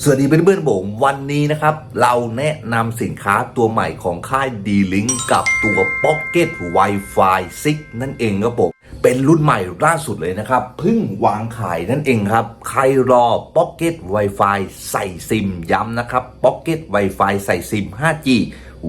สวัสดีเพื่อนๆผมวันนี้นะครับ เราแนะนำสินค้าตัวใหม่ของค่าย D-Link กับตัว Pocket Wi-Fi 6 นั่นเองครับผมเป็นรุ่นใหม่ล่าสุดเลยนะครับเพิ่งวางขายนั่นเองครับ ใครรอ Pocket Wi-Fi ใส่ซิมย้ำนะครับ Pocket Wi-Fi ใส่ซิม 5G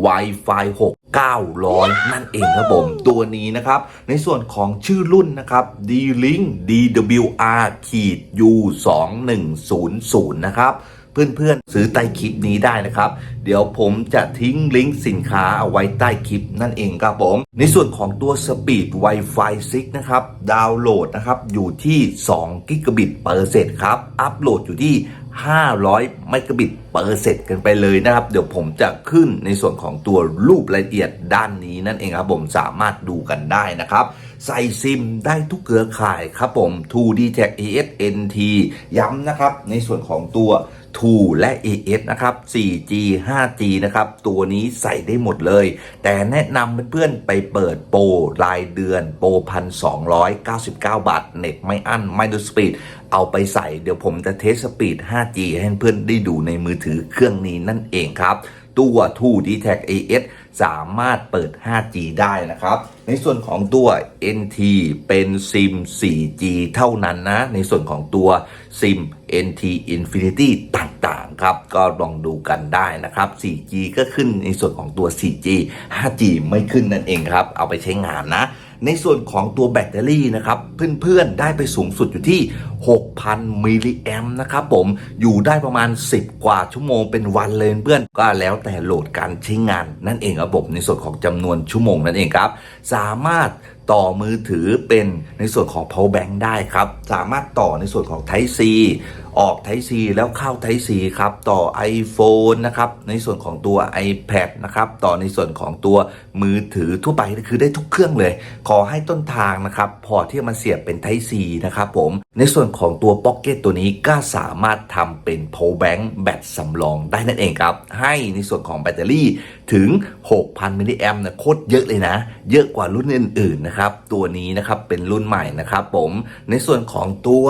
Wi-Fi 6 900 นั่นเองครับผม ตัวนี้นะครับ ในส่วนของชื่อรุ่นนะครับ D-Link DWR ขีด U 2 1 0 0 นะครับเพื่อนๆ ซื้อใต้คลิปนี้ได้นะครับ เดี๋ยวผมจะทิ้งลิงก์สินค้าเอาไว้ใต้คลิปนั่นเองครับผม ในส่วนของตัว Speed Wi-Fi 6 นะครับ ดาวน์โหลดนะครับ อยู่ที่2กิกะบิตเปอร์เซ็นต์ครับ อัปโหลดอยู่ที่ 500 ไมกะบิตเปอร์เซ็นต์กันไปเลยนะครับ เดี๋ยวผมจะขึ้นในส่วนของตัวรูปรายละเอียดด้านนี้นั่นเองครับผมสามารถดูกันได้นะครับ ใส่ซิมได้ทุกเครือข่ายครับผม 2D Tag AS NT ย้ำนะครับในส่วนของตัว 2 และ AS นะครับ 4G 5G นะครับ ตัวนี้ใส่ได้หมดเลย แต่แนะนำเพื่อนๆไปเปิดโปรรายเดือนโปร1,299 บาท เน็ตไม่อั้น ไม่ดูสปีด เอาไปใส่เดี๋ยวผมจะเทสสปีด 5G ให้เพื่อนได้ดูในมือถือเครื่องนี้นั่นเองครับ ตัว 2D Tag AS สามารถเปิด 5G ได้นะครับ ในส่วนของตัว NT เป็นซิม 4G เท่านั้นนะ ในส่วนของตัวซิม NT Infinity ตางๆครับ ก็ลองดูกันได้นะครับ 4G ก็ขึ้นในส่วนของตัว 4G 5G ไม่ขึ้นนั่นเองครับ เอาไปใช้งานนะ ในส่วนของตัวแบตเตอรี่นะครับ เพื่อนๆได้ไปสูงสุดอยู่ที่ 6,000 มิลลิแอมนะครับผมอยู่ได้ประมาณ 10 กว่าชั่วโมงเป็นวันเลยเพื่อนก็แล้วแต่โหลดการใช้งานนั่นเองครับผมในส่วนของจำนวนชั่วโมงนั่นเองครับ สามารถ ต่อมือถือเป็นในส่วนของ power bank ได้ครับ สามารถต่อในส่วนของ Type C ออก Type C แล้วเข้า Type C ครับ ต่อ iPhone นะครับ ในส่วนของตัว iPad นะครับ ต่อในส่วนของตัวมือถือทั่วไปคือได้ทุกเครื่องเลย ขอให้ต้นทางนะครับ พอที่มาเสียบเป็น Type C นะครับผม ในส่วนของตัว Pocket ตัวนี้ก็สามารถทำเป็น power bank แบตสำรองได้นั่นเองครับ ให้ในส่วนของแบตเตอรี่ถึง 6,000มิลลิแอมนะโคตรเยอะเลยนะ เยอะกว่ารุ่นอื่นๆนะครับ ตัวนี้นะครับเป็นรุ่นใหม่นะครับผมในส่วนของตัว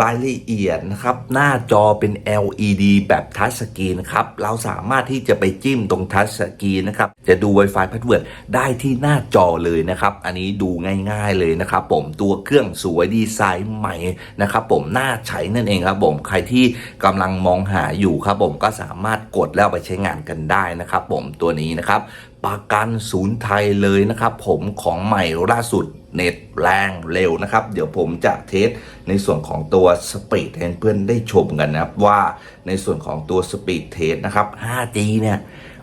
รายละเอียดนะครับ หน้าจอเป็น LED แบบทัชสกรีนครับ เราสามารถที่จะไปจิ้มตรงทัชสกรีนนะครับ จะดู Wi-Fi Password ได้ที่หน้าจอเลยนะครับ อันนี้ดูง่ายๆเลยนะครับ ผมตัวเครื่องสวยดีไซน์ใหม่นะครับ ผมน่าใช้นั่นเองครับ ผมใครที่กำลังมองหาอยู่ครับผมก็สามารถกดแล้วไปใช้งานกันได้นะครับ ผมตัวนี้นะครับประกันศูนย์ไทยเลยนะครับ ผมของใหม่ล่าสุด เน็ตแรงเร็วนะครับ เดี๋ยวผมจะเทสในส่วนของตัวสปีดให้เพื่อนได้ชมกันนะครับ ว่าในส่วนของตัวสปีดเทสนะครับ 5G เนี่ย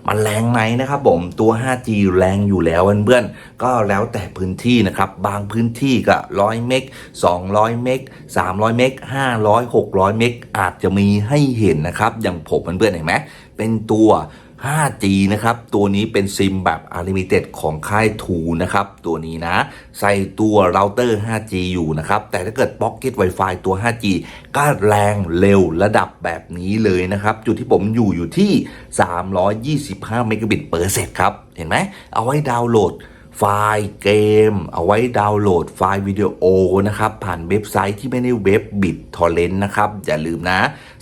มันแรงไหมนะครับผมตัว 5G แรงอยู่แล้วเพื่อนๆก็แล้วแต่พื้นที่นะครับ บางพื้นที่ก็ 100 เมก 200 เมก 300 เมก 500 600 เมกอาจจะมีให้เห็นนะครับ อย่างผมเพื่อนๆเห็นไหมเป็นตัว 5G นะครับ ตัวนี้เป็นซิมแบบอ n l i m i t e d ของค่ายทูนะครับ ตัวนี้นะ ใส่ตัวเราเตอร์ 5G อยู่นะครับ แต่ถ้าเกิด Pocket Wi-Fi ตัว 5G ก็แรงเร็วระดับแบบนี้เลยนะครับ จุดที่ผมอยู่อยู่ที่ 325 เมกะบิตเปอร์เซกครับ เห็นไหม เอาไว้ดาวน์โหลด ไฟล์เกม เอาไว้ดาวน์โหลดไฟล์วิดีโอนะครับ ผ่านเว็บไซต์ที่ไม่ได้เว็บบิตทอร์เรนต์นะครับ อย่าลืมนะ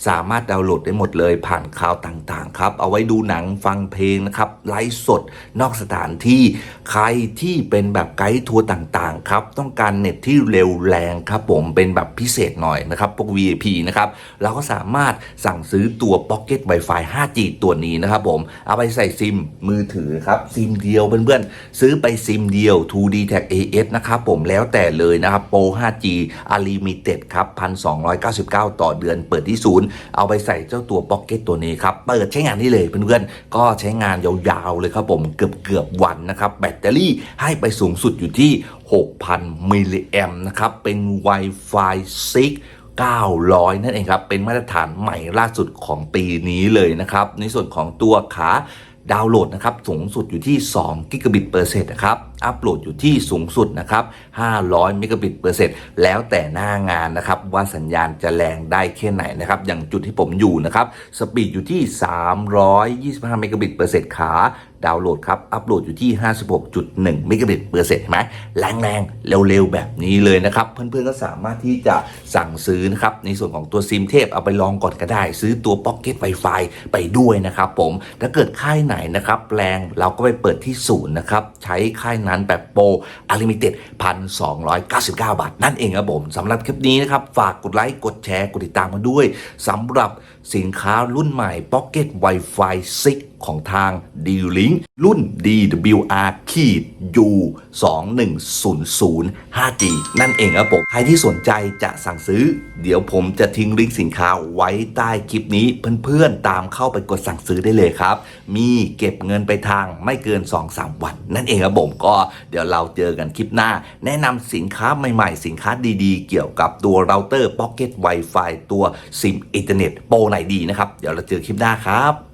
สามารถดาวน์โหลดได้หมดเลยผ่านคลาวด์ต่างๆ ครับ เอาไว้ดูหนังฟังเพลงนะครับ ไลฟ์สดนอกสถานที่ใครที่เป็นแบบไกด์ทัวร์ต่างๆ ครับ ต้องการเน็ตที่เร็วแรงครับผมเป็นแบบพิเศษหน่อยนะครับพวก VIP นะครับเราก็สามารถสั่งซื้อตัว Pocket Wi-Fi 5G ตัวนี้นะครับผมเอาไปใส่ซิมมือถือครับซิมเดียวเพื่อนๆซื้อไปซิมเดียว 2D Tag AS นะครับผมแล้วแต่เลยนะครับโปร 5G Unlimited ครับ 1,299 ต่อเดือนเปิดที่ศูนย์ เอาไปใส่เจ้าตัว Pocket ตัวนี้ครับ เปิดใช้งานได้เลยเพื่อนๆ ก็ใช้งานยาวๆเลยครับผมเกือบเกือบวันนะครับ แบตเตอรี่ให้ไปสูงสุดอยู่ที่ 6,000 มิลลิแอมนะครับ เป็น Wi-Fi 6 900 นั่นเองครับ เป็นมาตรฐานใหม่ล่าสุดของปีนี้เลยนะครับ ในส่วนของตัวขา ดาวน์โหลดนะครับสูงสุดอยู่ที่2กิกะบิตเปอร์เซ็นต์นะครับอัปโหลดอยู่ที่สูงสุดนะครับ500เมกะบิตเปอร์เซ็นต์แล้วแต่หน้างานนะครับว่าสัญญาณจะแรงได้แค่ไหนนะครับอย่างจุดที่ผมอยู่นะครับสปีดอยู่ที่ 325เมกะบิตเปอร์เซ็นต์ขา ดาวน์โหลดครับ อัปโหลดอยู่ที่ 56.1เมกะบิตเปอร์เซ็นต์เห็นไหมแรงๆเร็วๆ แบบนี้เลยนะครับ เพื่อนๆ ก็สามารถที่จะสั่งซื้อนะครับ ในส่วนของตัวซิมเทพเอาไปลองก่อนก็ได้ ซื้อตัว Pocket Wi-Fi ไปด้วยนะครับผม ถ้าเกิดค่ายไหนนะครับ แรงเราก็ไปเปิดที่ศูนย์นะครับ ใช้ค่ายนั้นแบบโปรอลิมิเต็ดพันสองร้อยเก้าสิบเก้าบาท นั่นเองครับผมสำหรับคลิปนี้นะครับฝากกดไลค์กดแชร์กดติดตามมาด้วยสำหรับ สินค้ารุ่นใหม่ Pocket Wi-Fi 6 ของทาง D-Link รุ่น DWR ขีด U 2100 5G นั่นเองครับผม ใครที่สนใจจะสั่งซื้อ เดี๋ยวผมจะทิ้งลิงก์สินค้าไว้ใต้คลิปนี้ เพื่อนๆ ตามเข้าไปกดสั่งซื้อได้เลยครับ มีเก็บเงินไปทางไม่เกิน 2-3 วัน นั่นเองครับผมก็เดี๋ยวเราเจอกันคลิปหน้า แนะนำสินค้าใหม่ๆ สินค้าดีๆ เกี่ยวกับตัวเราเตอร์ Pocket Wi-Fi ตัวซิมอินเทอร์เน็ตโปรไหนดีนะครับ เดี๋ยวเราเจอคลิปหน้าครับ